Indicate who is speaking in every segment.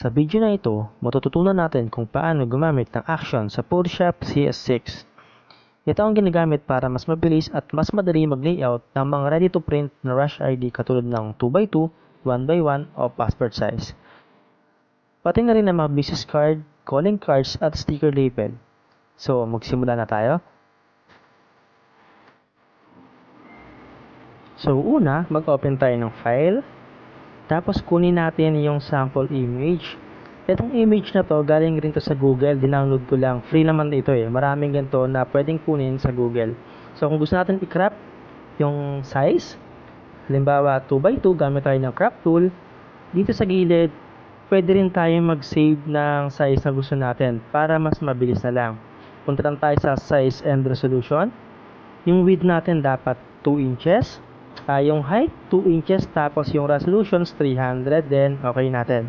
Speaker 1: Sa video na ito, matututunan natin kung paano gumamit ng action sa Photoshop CS6. Ito ang ginagamit para mas mabilis at mas madali mag-layout ng mga ready-to-print na Rush ID katulad ng 2x2, 1x1 o passport size. Pati na rin ang mga business card, calling cards at sticker label. So, magsimula na tayo. So, una, mag-open tayo ng file. Tapos, kunin natin yung sample image. Itong image na to, galing rin to sa Google. Dinownload ko lang. Free naman ito eh. Maraming ganito na pwedeng kunin sa Google. So, kung gusto natin i-crop yung size, halimbawa 2x2, gamit tayo ng crop tool. Dito sa gilid, pwede rin tayo mag-save ng size na gusto natin para mas mabilis na lang. Punta lang tayo sa size and resolution. Yung width natin dapat 2 inches. Ah, yung height 2 inches tapos yung resolutions 300 then okay natin.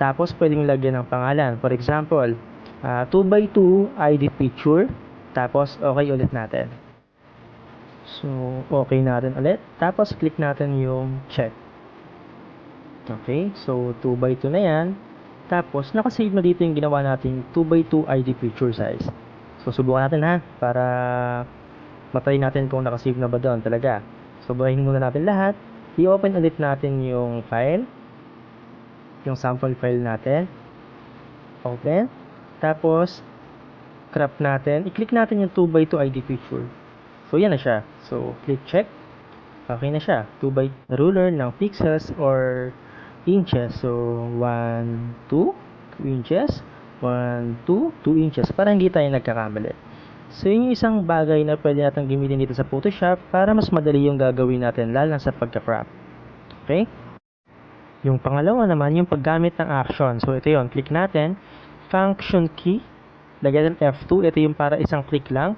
Speaker 1: Tapos pwedeng lagyan ng pangalan. For example, ah, 2x2 ID picture tapos okay ulit natin. So, okay natin ulit. Tapos click natin yung check. Okay, so 2x2 na yan. Tapos, nakasave na dito yung ginawa nating 2x2 ID picture size. So, subukan natin ha, para matry natin kung nakasave na ba doon talaga. So, burahin muna natin lahat. I-open ulit natin yung file. Yung sample file natin. Open. Tapos, crop natin. I-click natin yung 2x2 ID picture. So, yan na siya. So, click check. Okay na siya. 2 by ruler ng pixels or inches. So, 1, 2, 2 inches. 1, 2, 2 inches. Para hindi tayo nagkakamali. So, yun yung isang bagay na pwede natin gamitin dito sa Photoshop para mas madali yung gagawin natin lalo sa pagka-crop. Okay? Yung pangalawa naman, yung paggamit ng action. So, ito yun. Click natin. Function key. Lagyan ng F2. Ito yung para isang click lang.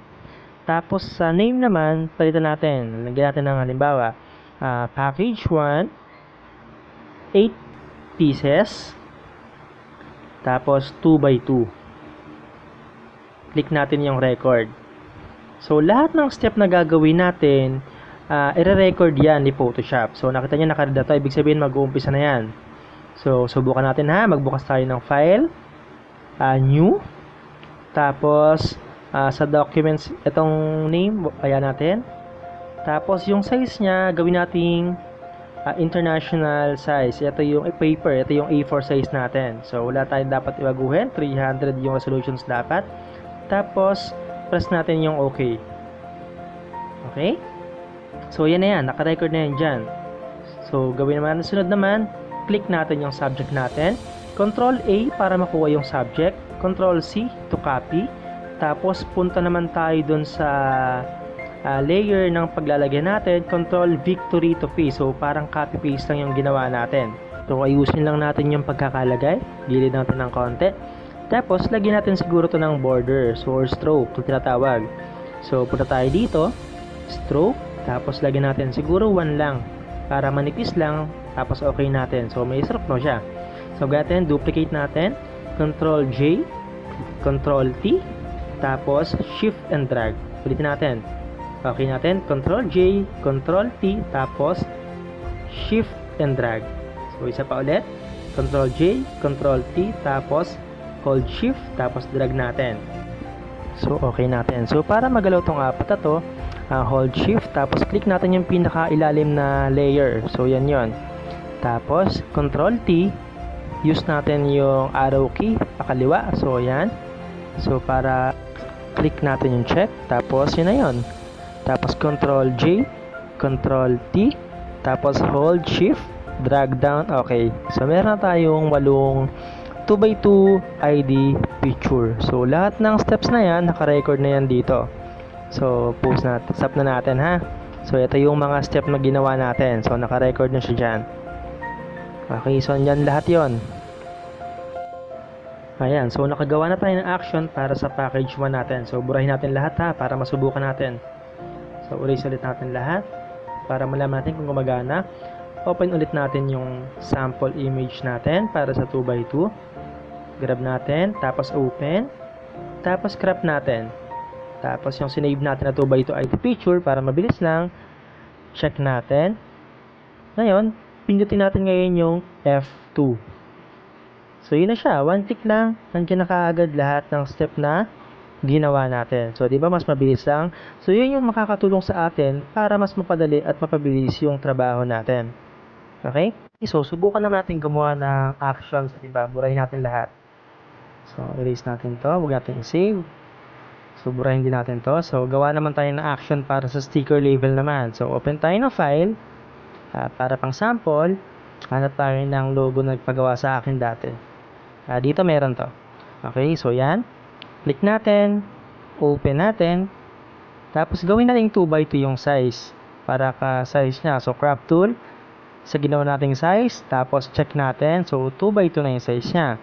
Speaker 1: Tapos, sa name naman, palitan natin. Lagyan natin ng halimbawa, ah, package 1, 8 pieces, tapos 2 by 2. Click natin yung record. So, lahat ng step na gagawin natin, uh, ire-record yan ni Photoshop. So, nakita nyo nakareda to. Ibig sabihin, mag-uumpisa na yan. So, subukan natin ha. Magbukas tayo ng file. Uh, new. Tapos, uh, sa documents, itong name, ayan natin. Tapos, yung size niya, gawin nating uh, international size. Ito yung paper, ito yung A4 size natin. So, wala tayong dapat ibaguhin. 300 yung resolutions dapat. Tapos, press natin yung OK. Okay? So, yan na yan. Naka-record na yan dyan. So, gawin naman ang sunod naman. Click natin yung subject natin. Control A para makuha yung subject. Control C to copy. Tapos, punta naman tayo dun sa uh, layer ng paglalagay natin. Control Victory to paste. So, parang copy-paste lang yung ginawa natin. So, ayusin lang natin yung pagkakalagay. Gilid natin ng konti. Tapos, lagyan natin siguro to ng border. So, or stroke, ito tinatawag. So, punta tayo dito. Stroke. Tapos, lagyan natin siguro 1 lang. Para manipis lang. Tapos, okay natin. So, may stroke no siya. So, gatin, duplicate natin. Control J. Control T. Tapos, Shift and Drag. Ulitin natin. Okay natin. Control J. Control T. Tapos, Shift and Drag. So, isa pa ulit. Control J. Control T. Tapos, hold shift tapos drag natin. So, okay natin. So, para magalaw tong apat na to, uh, hold shift tapos click natin yung pinaka ilalim na layer. So, yan yon. Tapos, control T, use natin yung arrow key pakaliwa. So, yan. So, para click natin yung check. Tapos, yun na yun. Tapos, control J, control T, tapos hold shift, drag down. Okay. So, meron na tayong walong 2x2 ID picture. So, lahat ng steps na yan, naka-record na yan dito. So, post natin. Stop na natin ha. So, ito yung mga step na ginawa natin. So, naka-record na siya dyan. Okay, so yan lahat yon. Ayan, so nakagawa na tayo ng action para sa package 1 natin. So, burahin natin lahat ha, para masubukan natin. So, erase ulit natin lahat para malaman natin kung gumagana. Open ulit natin yung sample image natin para sa 2x2 grab natin, tapos open, tapos crop natin. Tapos yung sinave natin na 2x2 ID picture para mabilis lang, check natin. Ngayon, pindutin natin ngayon yung F2. So, yun na siya. One click lang. Nandiyan na kaagad lahat ng step na ginawa natin. So, di ba mas mabilis lang? So, yun yung makakatulong sa atin para mas mapadali at mapabilis yung trabaho natin. Okay? So, subukan na natin gumawa ng actions. Diba? Burahin natin lahat. So, erase natin to. Huwag natin i-save. So, burahin din natin to. So, gawa naman tayo ng action para sa sticker label naman. So, open tayo ng file. Ah, para pang sample, hanap tayo ng logo na nagpagawa sa akin dati. Ah, dito meron to. Okay, so yan. Click natin. Open natin. Tapos gawin natin 2x2 yung size. Para ka size niya. So, crop tool. Sa ginawa nating size. Tapos check natin. So, 2x2 na yung size niya.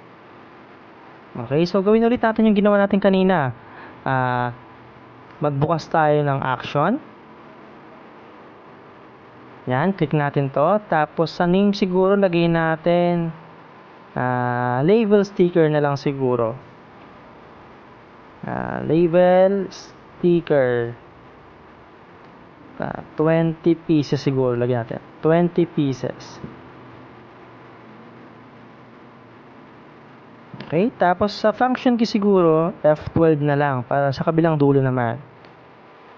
Speaker 1: Okay, so gawin ulit natin yung ginawa natin kanina. Ah, magbukas tayo ng action. Yan, click natin to. Tapos sa name siguro lagay natin ah, label sticker na lang siguro. Ah, label sticker. Ah, 20 pieces siguro lagyan natin. 20 pieces. Okay, tapos sa function key siguro, F12 na lang para sa kabilang dulo naman.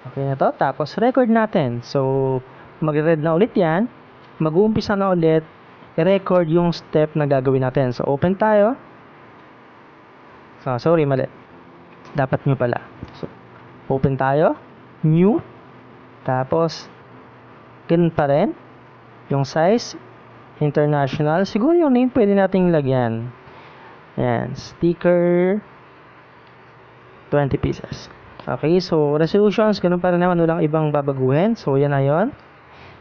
Speaker 1: Okay na to. Tapos record natin. So, magre-read na ulit yan. Mag-uumpisa na ulit. I-record yung step na gagawin natin. So, open tayo. So, sorry, mali. Dapat nyo pala. So, open tayo. New. Tapos, ganun pa rin. Yung size, international. Siguro yung name pwede nating lagyan. Ayan, sticker 20 pieces. Okay, so resolutions, ganun pa rin naman, walang ibang babaguhin. So, yan na yun.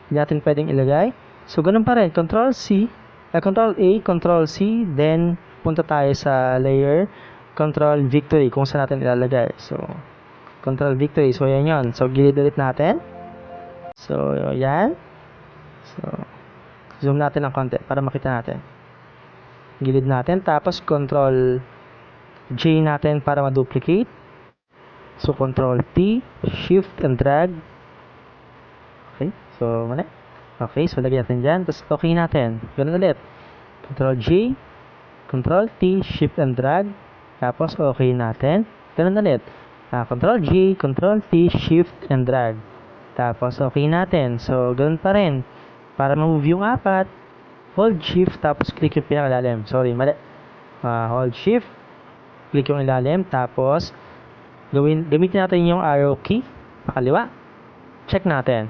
Speaker 1: Hindi natin pwedeng ilagay. So, ganun pa rin. Control C, eh, Control A, Control C, then punta tayo sa layer, Control Victory, kung saan natin ilalagay. So, Control Victory. So, yan yun. So, gilid ulit natin. So, yan. So, zoom natin ng konti para makita natin. Gilid natin tapos control J natin para ma-duplicate. So control T shift and drag. Okay so mali. Okay so lagyan natin dyan. Tapos okay natin. Ganun ulit. Control J control T shift and drag. Tapos okay natin. Ganun ulit. Uh, control J control T shift and drag tapos okay natin so ganun pa rin para ma-move yung apat hold shift tapos click yung pinakalalim. Sorry, mali. Uh, hold shift, click yung ilalim tapos gawin gamitin natin yung arrow key pakaliwa. Check natin.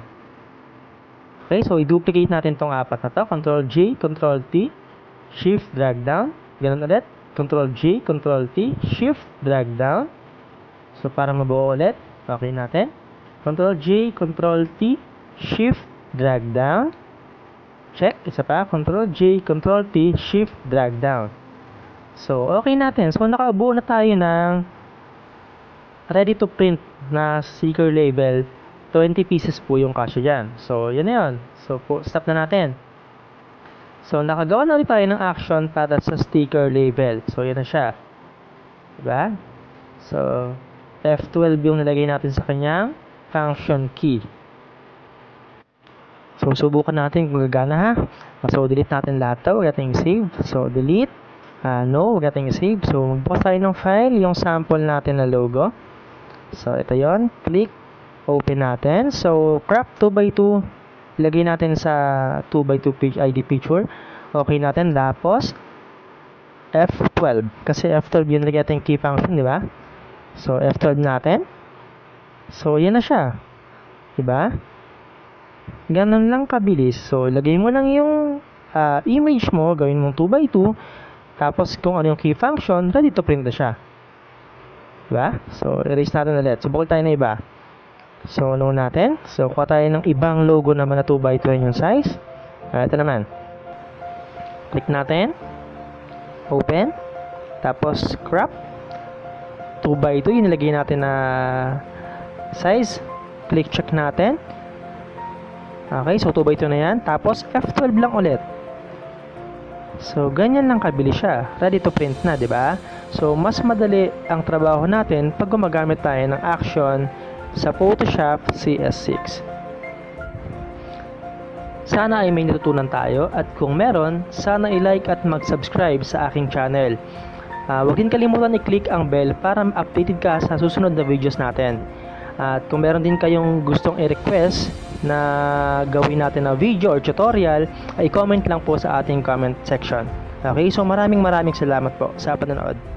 Speaker 1: Okay, so i-duplicate natin tong apat na to. Control J, Control T, Shift, drag down. Ganun ulit. Control J, Control T, Shift, drag down. So, para mabuo ulit, okay natin. Control J, Control T, Shift, drag down. Check. Isa pa. Control J, Control T, Shift, drag down. So, okay natin. So, nakabuo na tayo ng ready to print na sticker label. 20 pieces po yung kasya dyan. So, yun na yun. So, po, stop na natin. So, nakagawa na ulit tayo ng action para sa sticker label. So, yan na siya. Diba? So, F12 yung nilagay natin sa kanyang function key. So, subukan natin kung gagana ha. So, delete natin lahat to. Huwag save. So, delete. Uh, no, huwag save. So, magbukas tayo ng file, yung sample natin na logo. So, ito yon Click. Open natin. So, crop 2x2. Ilagay natin sa 2x2 page ID picture. Okay natin. Tapos, F12. Kasi F12 yun lagay natin key function, di ba? So, F12 natin. So, yan na siya. Diba? Ganun lang kabilis. So, lagay mo lang yung uh, image mo, gawin mong 2x2, tapos kung ano yung key function, ready to print na siya. Diba? So, erase natin ulit. Subukan tayo na iba. So, ano natin? So, kuha tayo ng ibang logo naman na 2x2 yung size. Uh, ito naman. Click natin. Open. Tapos, crop. 2x2, yung nilagay natin na size. Click check natin. Okay, so 2x2 na yan. Tapos, F12 lang ulit. So, ganyan lang kabilis siya. Ready to print na, di ba? So, mas madali ang trabaho natin pag gumagamit tayo ng action sa Photoshop CS6. Sana ay may natutunan tayo at kung meron, sana i-like at mag-subscribe sa aking channel. Ah, huwag din kalimutan i-click ang bell para updated ka sa susunod na videos natin. At kung meron din kayong gustong i-request na gawin natin na video or tutorial, ay comment lang po sa ating comment section. Okay, so maraming maraming salamat po sa panonood.